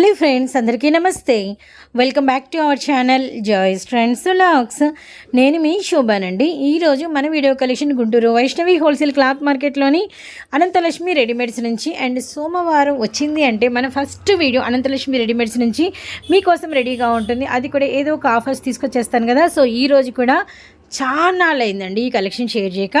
Hello friends అందరికీ నమస్తే. Welcome back to our channel joys friends lakhs నేను మీ శోభానండి. ఈరోజు మన video collection Guntur Vaishnavi wholesale cloth మార్కెట్లోని Anantalakshmi readymades నుంచి అండ్ సోమవారం వచ్చింది అంటే మన ఫస్ట్ వీడియో అనంతలక్ష్మి రెడీమేడ్స్ నుంచి మీకోసం రెడీగా ఉంటుంది. అది కూడా ఏదో ఒక ఆఫర్స్ తీసుకొచ్చేస్తాను కదా. సో ఈ రోజు కూడా చాలా అయిందండి ఈ కలెక్షన్ షేర్ చేయక.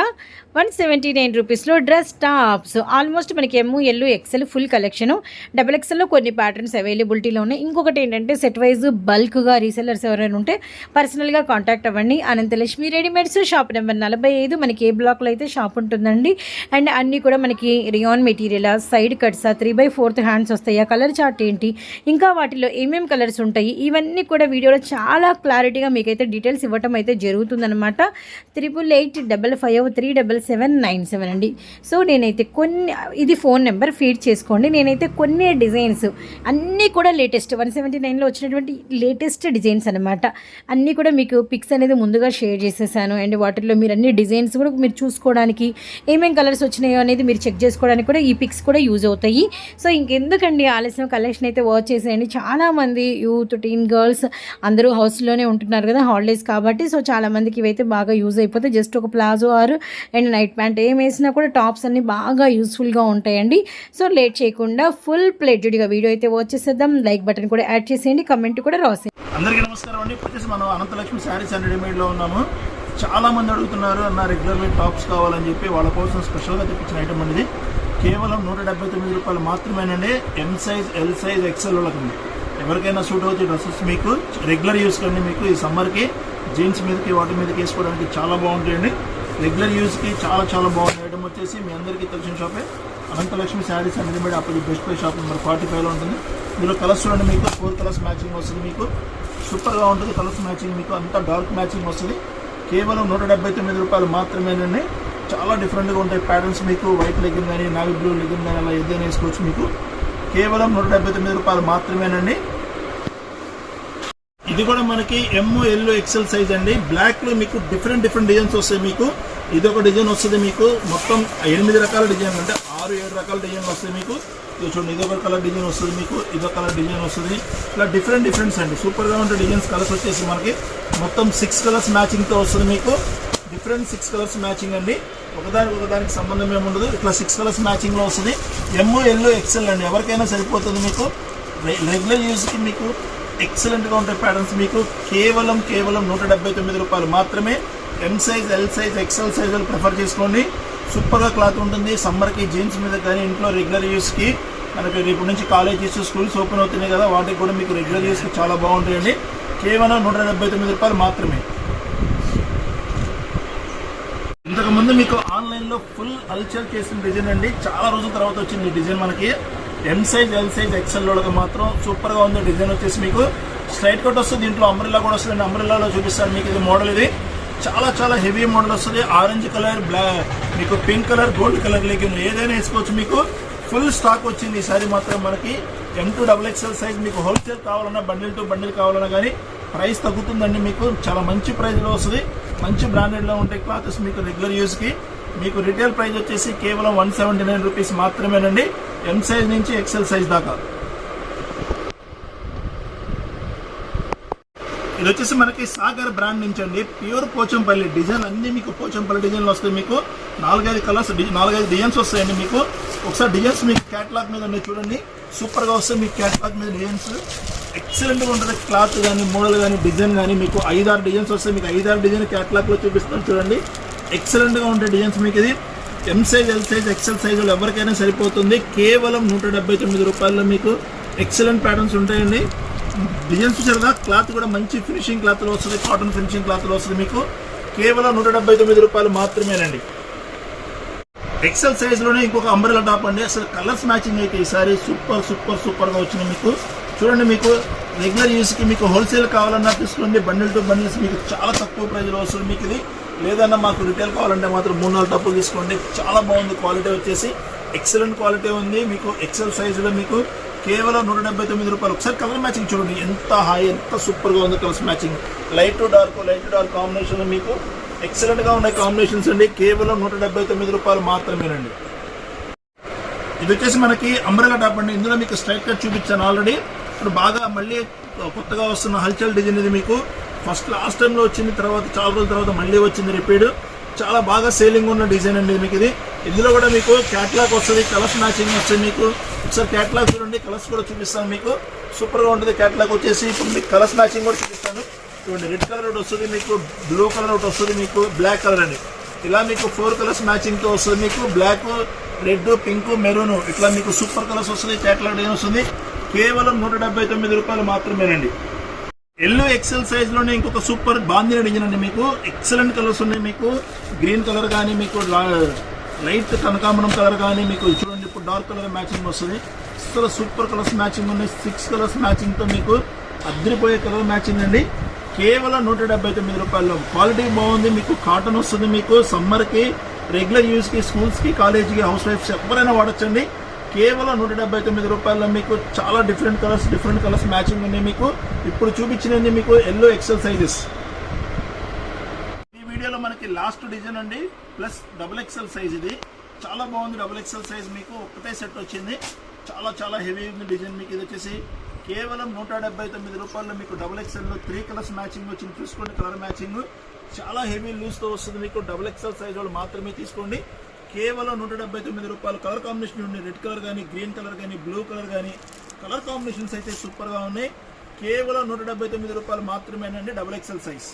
వన్ సెవెంటీ నైన్ రూపీస్లో డ్రెస్ టాప్స్. ఆల్మోస్ట్ మనకి M L XL full collection. Double ఎక్సెల్లో కొన్ని ప్యాటర్న్స్ అవైలబిలిటీలో ఉన్నాయి. ఇంకొకటి ఏంటంటే సెట్ వైజ్ బల్క్గా రీసెలర్స్ ఎవరైనా ఉంటే పర్సనల్గా కాంటాక్ట్ అవ్వండి. అనంతలక్ష్మి రెడీమేడ్స్ షాప్ నెంబర్ నలభై ఐదు. మనకి ఏ బ్లాక్లో అయితే షాప్ ఉంటుందండి. అండ్ అన్నీ కూడా మనకి rayon material side cuts three by fourth hands వస్తాయి. ఆ కలర్ చార్ట్ ఏంటి? ఇంకా వాటిలో ఏమేమి కలర్స్ ఉంటాయి? ఇవన్నీ కూడా వీడియోలో చాలా క్లారిటీగా మీకైతే డీటెయిల్స్ ఇవ్వటం అయితే జరుగుతుందన్నమాట. Triple eight double five three double seven nine seven అండి. సో నేనైతే కొన్ని ఇది ఫోన్ నెంబర్ ఫీడ్ చేసుకోండి. నేనైతే కొన్ని డిజైన్స్ అన్నీ కూడా లేటెస్ట్ వన్ సెవెంటీ నైన్లో వచ్చినటువంటి లేటెస్ట్ డిజైన్స్ అనమాట అన్నీ కూడా మీకు పిక్స్ అనేది ముందుగా షేర్ చేసేసాను. అండ్ వాటిల్లో మీరు అన్ని డిజైన్స్ కూడా మీరు చూసుకోవడానికి ఏమేమి కలర్స్ వచ్చినాయో అనేది మీరు చెక్ చేసుకోవడానికి కూడా ఈ పిక్స్ కూడా యూజ్ అవుతాయి. సో ఇంకెందుకండి ఆలస్యం? కలెక్షన్ అయితే వాచ్ చేసేయండి. చాలామంది యూత్ టీన్ గర్ల్స్ అందరూ హౌస్లోనే ఉంటున్నారు కదా హాలిడేస్ కాబట్టి. సో చాలామందికి ఇవైతే బాగా యూజ్ అయిపోతాయి జస్ట్ ఒక palazzo or and night pant ఏం వేసినా కూడా టాప్స్ అన్ని బాగా యూస్ఫుల్గా ఉంటాయండి. సో లేట్ చేయకుండా ఫుల్ ప్లేటెడ్గా వీడియో అయితే వచ్చేసేద్దాం లైక్ బటన్ కూడా యాడ్ చేసేయండి. కమెంట్ కూడా రాసేయండి. అందరికీ నమస్కారం అండి. వచ్చేసి మనం అనంతలక్ష్మి శారీస్ అండ్ రెడీమేడ్లో ఉన్నాము. చాలా మంది అడుగుతున్నారు అన్న రెగ్యులర్ టాప్స్ కావాలని చెప్పి వాళ్ళ కోసం స్పెషల్గా తెప్పించిన ఐటమ్ అనేది కేవలం నూట డెబ్బై తొమ్మిది రూపాయలు మాత్రమేనండి. M size L size XL వాళ్ళకి ఎవరికైనా సూట్ అవుతాయి డ్రెస్సెస్ మీకు రెగ్యులర్ యూస్ కండి మీకు ఈ సమ్మర్కి జీన్స్ మీదకి వాటి మీదకి వేసుకోవడానికి చాలా బాగుంటాయండి. రెగ్యులర్ యూస్కి చాలా చాలా బాగుంది ఐటమ్ వచ్చేసి మీ అందరికీ తెలిసిన షాపే. అనంతలక్ష్మి శారీస్ అండ్ అప్పటి best buy shop number forty ఫైవ్లో ఉంటుంది. ఇందులో కలర్స్ చూడండి మీకు. ఫోర్ కలర్స్ మ్యాచింగ్ వస్తుంది మీకు. సూపర్గా ఉంటుంది కలర్స్ మ్యాచింగ్ మీకు. అంతా డార్క్ మ్యాచింగ్ వస్తుంది. కేవలం నూట డెబ్బై తొమ్మిది రూపాయలు మాత్రమేనండి. చాలా డిఫరెంట్గా ఉంటాయి ప్యాటర్న్స్ మీకు. వైట్ లెగ్గింగ్ కానీ నావి బ్లూ లెగిన్ కానీ అలా ఏదైనా వేసుకోవచ్చు మీకు. కేవలం నూట డెబ్బై తొమ్మిది రూపాయలు మాత్రమేనండి. ఇది కూడా మనకి ఎమ్ ఎల్లో ఎక్సెల్ సైజ్ అండి. బ్లాక్లో మీకు డిఫరెంట్ డిఫరెంట్ డిజైన్స్ వస్తాయి మీకు. ఇది ఒక డిజైన్ వస్తుంది మీకు. మొత్తం ఎనిమిది రకాల డిజైన్ అంటే ఆరు ఏడు రకాల డిజైన్ వస్తాయి మీకు. చూడండి ఇదొక కలర్ డిజైన్ వస్తుంది మీకు. ఇదొక కలర్ డిజైన్ వస్తుంది. ఇట్లా డిఫరెంట్ డిఫరెంట్స్ అండి. సూపర్గా ఉండే డిజైన్స్ కలర్స్ వచ్చేసి మనకి మొత్తం సిక్స్ కలర్స్ మ్యాచింగ్తో వస్తుంది మీకు. డిఫరెంట్ సిక్స్ కలర్స్ మ్యాచింగ్ అండి. ఒకదానికి ఒకదానికి సంబంధం ఏముండదు. ఇట్లా సిక్స్ కలర్స్ మ్యాచింగ్లో వస్తుంది. ఎమ్ ఎల్లో ఎక్సెల్ అండి. ఎవరికైనా సరిపోతుంది మీకు. రెగ్యులర్ యూజ్కి మీకు ఎక్సలెంట్గా ఉంటాయి ప్యాటర్న్స్ మీకు కేవలం కేవలం నూట డెబ్బై తొమ్మిది రూపాయలు మాత్రమే M size L size XL size prefer చేసుకోండి. సూపర్గా క్లాత్ ఉంటుంది. సమ్మర్కి జీన్స్ మీద కానీ ఇంట్లో రెగ్యులర్ యూస్కి మనకి రేపు నుంచి కాలేజెస్ స్కూల్స్ ఓపెన్ అవుతున్నాయి కదా వాటికి కూడా మీకు రెగ్యులర్ యూస్కి చాలా బాగుంటాయండి. కేవలం నూట డెబ్బై తొమ్మిది రూపాయలు మాత్రమే. ఇంతకుముందు మీకు ఆన్లైన్లో ఫుల్ అల్చర్ చేసిన డిజైన్ అండి. చాలా రోజుల తర్వాత వచ్చింది ఈ డిజైన్ మనకి. ఎం సైజ్ ఎల్ సైజ్ ఎక్సెల్లోకి మాత్రం సూపర్గా ఉంది డిజైన్ వచ్చేసి మీకు. స్ట్రైట్ కట్ వస్తుంది దీంట్లో అంబ్రిల్లా కూడా వస్తుంది. అంబ్రిల్లాలో చూపిస్తాను మీకు ఇది మోడల్ ఇది. చాలా చాలా హెవీ మోడల్ వస్తుంది. ఆరెంజ్ కలర్ బ్లాక్ మీకు పింక్ కలర్ గోల్డ్ కలర్ లేక ఏదైనా వేసుకోవచ్చు మీకు. ఫుల్ స్టాక్ వచ్చింది ఈసారి మాత్రం మనకి. M two double XL size మీకు హోల్సేల్ కావాలన్నా బండిల్ టు బండిల్ కావాలన్నా కానీ ప్రైస్ తగ్గుతుందండి మీకు. చాలా మంచి ప్రైస్లో వస్తుంది. మంచి బ్రాండెడ్లో ఉంటాయి క్లాత్స్ మీకు రెగ్యులర్ యూస్కి మీకు రిటైల్ ప్రైస్ వచ్చేసి కేవలం వన్ సెవెంటీ నైన్ రూపీస్ మాత్రమేనండి. ఎం సైజ్ నుంచి ఎక్సెల్ సైజ్ దాకా. ఇది వచ్చేసి మనకి సాగర్ బ్రాండ్ నుంచి అండి. ప్యూర్ పోచంపల్లి డిజైన్ అన్ని మీకు పోచంపల్లి డిజైన్లు వస్తాయి మీకు. నాలుగైదు కలర్స్ నాలుగైదు డిజైన్స్ వస్తాయండి మీకు. ఒకసారి డిజైన్స్ మీకు క్యాటలాగ్ మీద ఉన్నాయి చూడండి. సూపర్గా వస్తాయి మీకు క్యాటలాగ్ మీద డిజైన్స్ ఎక్సలెంట్గా ఉంటుంది క్లాత్ కానీ మోడల్ కానీ డిజైన్ కానీ మీకు ఐదారు డిజైన్స్ వస్తాయి. మీకు ఐదారు డిజైన్ క్యాటలాగ్లో చూపిస్తాను చూడండి. ఎక్సలెంట్గా ఉండే డిజైన్స్ మీకు ఇది. M size L size XL సైజులు ఎవరికైనా సరిపోతుంది. కేవలం నూట డెబ్బై తొమ్మిది రూపాయల్లో మీకు ఎక్సలెంట్ ప్యాటర్న్స్ ఉంటాయండి. డిజైన్స్ చూసారుగా? క్లాత్ కూడా మంచి ఫినిషింగ్ క్లాత్లో వస్తుంది. కాటన్ ఫినిషింగ్ క్లాత్లో వస్తుంది మీకు. కేవలం నూట డెబ్బై తొమ్మిది రూపాయలు మాత్రమేనండి. ఎక్సెల్ సైజులోనే ఇంకొక అంబ్రెలా టాప్ అండి. అసలు కలర్స్ మ్యాచింగ్ అయితే ఈసారి సూపర్ సూపర్ సూపర్గా వచ్చింది మీకు. చూడండి మీకు రెగ్యులర్ యూస్కి మీకు హోల్సేల్ కావాలన్నా తీసుకోండి. బండిల్ టు బండిల్స్ మీకు చాలా తక్కువ ప్రైజ్లో వస్తుంది మీకు ఇది. లేదన్నా మాకు రిటైల్ కావాలంటే మాత్రం మూడు నాలుగు టప్పులు తీసుకోండి. చాలా బాగుంది క్వాలిటీ వచ్చేసి. ఎక్సలెంట్ క్వాలిటీ ఉంది. మీకు ఎక్సెల్ సైజులో మీకు కేవలం నూట డెబ్బై తొమ్మిది రూపాయలు. ఒకసారి కలర్ మ్యాచింగ్ చూడండి. ఎంత హై ఎంత సూపర్గా ఉంది colours matching light to dark light to dark కాంబినేషన్లో మీకు ఎక్సలెంట్గా ఉన్నాయి కాంబినేషన్స్ అండి. కేవలం నూట డెబ్బై తొమ్మిది రూపాయలు మాత్రమేనండి. ఇది వచ్చేసి మనకి అంబ్రెలా టాప్ అండి. ఇందులో మీకు స్ట్రైట్ కట్ చూపించాను ఆల్రెడీ ఇప్పుడు బాగా మళ్ళీ కొత్తగా వస్తున్న హల్చల్ డిజైన్ ఇది మీకు. ఫస్ట్ లాస్ట్ టైంలో వచ్చింది తర్వాత చాలా రోజుల తర్వాత మళ్ళీ వచ్చింది రిపీడ్ చాలా బాగా సేలింగ్ ఉన్న డిజైన్ అండి మీకు ఇది ఇందులో కూడా మీకు క్యాట్లాగ్ వస్తుంది కలర్స్ మ్యాచింగ్ వస్తుంది మీకు. ఒకసారి క్యాట్లాగ్ చూడండి కలర్స్ కూడా చూపిస్తాను మీకు. సూపర్గా ఉంటుంది క్యాట్లాగ్ వచ్చేసి ఇప్పుడు మీకు కలర్స్ మ్యాచింగ్ కూడా చూపిస్తాను. చూడండి రెడ్ కలర్ ఒకటి వస్తుంది మీకు బ్లూ కలర్ ఒకటి వస్తుంది మీకు బ్లాక్ కలర్ అండి. ఇలా మీకు ఫోర్ కలర్స్ మ్యాచింగ్తో వస్తుంది మీకు బ్లాక్ రెడ్ పింక్ మెరూన్ ఇట్లా మీకు సూపర్ కలర్స్ వస్తుంది క్యాట్లాగ్ డిజైన్ వస్తుంది. కేవలం నూట డెబ్బై తొమ్మిది రూపాయలు మాత్రమేనండి. ఎల్లో ఎక్సెల్ సైజ్లోనే ఇంకొక సూపర్ బాందిన ఇంజిన్ అండి మీకు. ఎక్సలెంట్ కలర్స్ ఉన్నాయి మీకు. గ్రీన్ కలర్ కానీ మీకు లైట్ కనకాంబరం కలర్ కానీ మీకు చూడండి ఇప్పుడు డార్క్ కలర్ మ్యాచింగ్ వస్తుంది. అసలు సూపర్ కలర్స్ మ్యాచింగ్ ఉన్నాయి. సిక్స్ కలర్స్ మ్యాచింగ్తో మీకు అద్దరిపోయే కలర్ మ్యాచింగ్ అండి. కేవలం నూట డెబ్బై తొమ్మిది రూపాయలు క్వాలిటీ బాగుంది మీకు కాటన్ వస్తుంది మీకు. సమ్మర్కి రెగ్యులర్ యూస్కి స్కూల్స్కి కాలేజీకి హౌస్ వైఫ్స్ ఎవరైనా వాడచ్చండి. కేవలం నూట డెబ్బై తొమ్మిది రూపాయల్లో మీకు చాలా different colours different colours matching ఉన్నాయి మీకు. ఇప్పుడు చూపించినది మీకు ఎల్లో ఎక్సెల్ సైజెస్ ఈ వీడియోలో మనకి లాస్ట్ డిజైన్ అండి. ప్లస్ డబుల్ ఎక్సెల్ సైజ్ ఇది. చాలా బాగుంది డబుల్ ఎక్సెల్ సైజ్ మీకు. ఒకటే సెట్ వచ్చింది. చాలా చాలా హెవీ ఉంది డిజైన్ మీకు. ఇది వచ్చేసి కేవలం నూట డెబ్బై తొమ్మిది రూపాయల్లో మీకు డబుల్ ఎక్సెల్లో త్రీ కలర్స్ మ్యాచింగ్ వచ్చింది. చూసుకోండి కలర్ మ్యాచింగ్ చాలా హెవీ లూజ్తో వస్తుంది మీకు. డబుల్ ఎక్సెల్ సైజ్ వాళ్ళు మాత్రమే తీసుకోండి. కేవలం నూట డెబ్బై తొమ్మిది రూపాయలు కలర్ కాంబినేషన్ ఉన్నాయి. రెడ్ కలర్ కానీ గ్రీన్ కలర్ కానీ బ్లూ కలర్ కానీ కలర్ కాంబినేషన్స్ అయితే సూపర్గా ఉన్నాయి. కేవలం నూట డెబ్బై తొమ్మిది రూపాయలు మాత్రమేనండి డబుల్ ఎక్సెల్ సైజ్.